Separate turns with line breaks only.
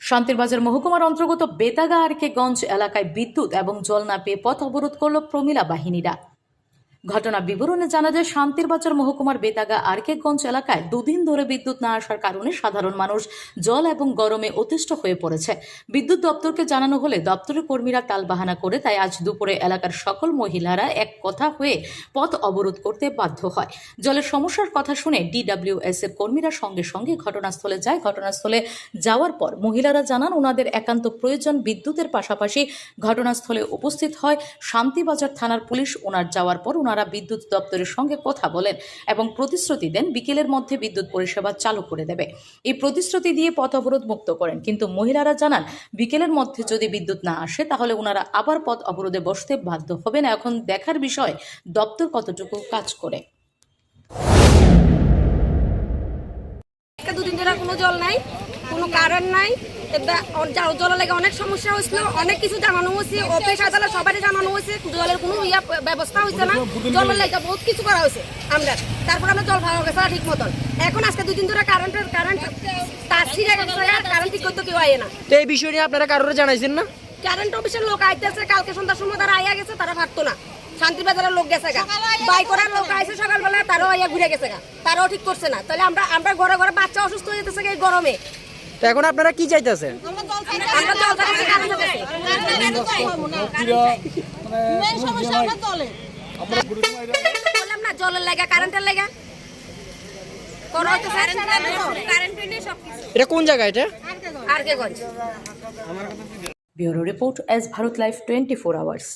শান্তিরবাজার মহকুমার অন্তর্গত বেতাগা আরকেগঞ্জ এলাকায় বিদ্যুৎ এবং জল না পেয়ে পথ অবরোধ করল প্রমিলা বাহিনীরা। ঘটনা বিবরণে জানা যায় শান্তিরবাজার মহকুমার বেতাগা আরকেগঞ্জ এলাকায় দুদিন ধরে বিদ্যুৎ না আসার কারণে সাধারণ মানুষ জল এবং গরমে অতিষ্ঠ হয়ে পড়েছে। বিদ্যুৎ দপ্তরকে জানানো হলে দপ্তরের কর্মীরা টালবাহানা করে তাই আজ দুপুরে এলাকার সকল মহিলারা এক কথা হয়ে পথ অবরোধ করতে বাধ্য হয়। জলের সমস্যার কথা শুনে ডিডব্লিউএস এর কর্মীরা সঙ্গে সঙ্গে ঘটনাস্থলে যায়। ঘটনাস্থলে যাওয়ার পর মহিলারা জানান, ওনাদের একান্ত প্রয়োজন বিদ্যুতের পাশাপাশি ঘটনাস্থলে উপস্থিত হয়। শান্তিবাজার থানার পুলিশ ওনার যাওয়ার পর ওনারা বিদ্যুৎ দপ্তরের সঙ্গে কথা বলেন এবং প্রতিশ্রুতি দেন বিকেলের মধ্যে বিদ্যুৎ পরিষেবা চালু করে দেবে। এই প্রতিশ্রুতি দিয়ে পথ অবরোধ মুক্ত করেন। কিন্তু মহিলারা জানান, বিকেলের মধ্যে যদি বিদ্যুৎ না আসে, তাহলে ওনারা আবার পথ অবরোধে বসতে বাধ্য হবেন। এখন দেখার বিষয়, দপ্তর কতটুকু কাজ করে?
দুদিন ধরে কোনো জল নাই, কোনো কারেন্ট নাই। জলের লাগে অনেক সমস্যা হয়েছিল অনেক কিছু জানানো হয়েছে অফিস আদালত সবারই জানানো হয়েছে জলের কোনো ইয়া ব্যবস্থা হয়েছে না। জলের লাগে বহুত কিছু করা হয়েছে আমরা। তারপর আমরা জল পাওয়া গেছে ঠিক মতন। এখন আজকে দুদিন ধরে কারেন্টের কারেন্ট তার ছিঁড়ে গেছে কারেন্ট ঠিক করতে কেউ আয় না।
তো এই বিষয় নিয়ে আপনারা কারোর জানাইছেন না?
কারেন্ট অফিসের লোক আইতেছে কালকে সন্ধ্যার সময় তারা আইয়া গেছে তারা পারতো না। শান্তিবাজারের লোক গেছে গা। বাই করার লোক আইসে সকালবেলা তারাও আইয়া ঘুরে গেছে গা। তারাও ঠিক করছে না। তাহলে আমরা আমরা ঘরে ঘরে বাচ্চা অসুস্থ হয়ে যেতেছে এই গরমে।
তো এখন আপনারা কি চাইতেছেন? এটা কোন জায়গা এটা?
আর কে?
Bureau report S Bharat live twenty four hours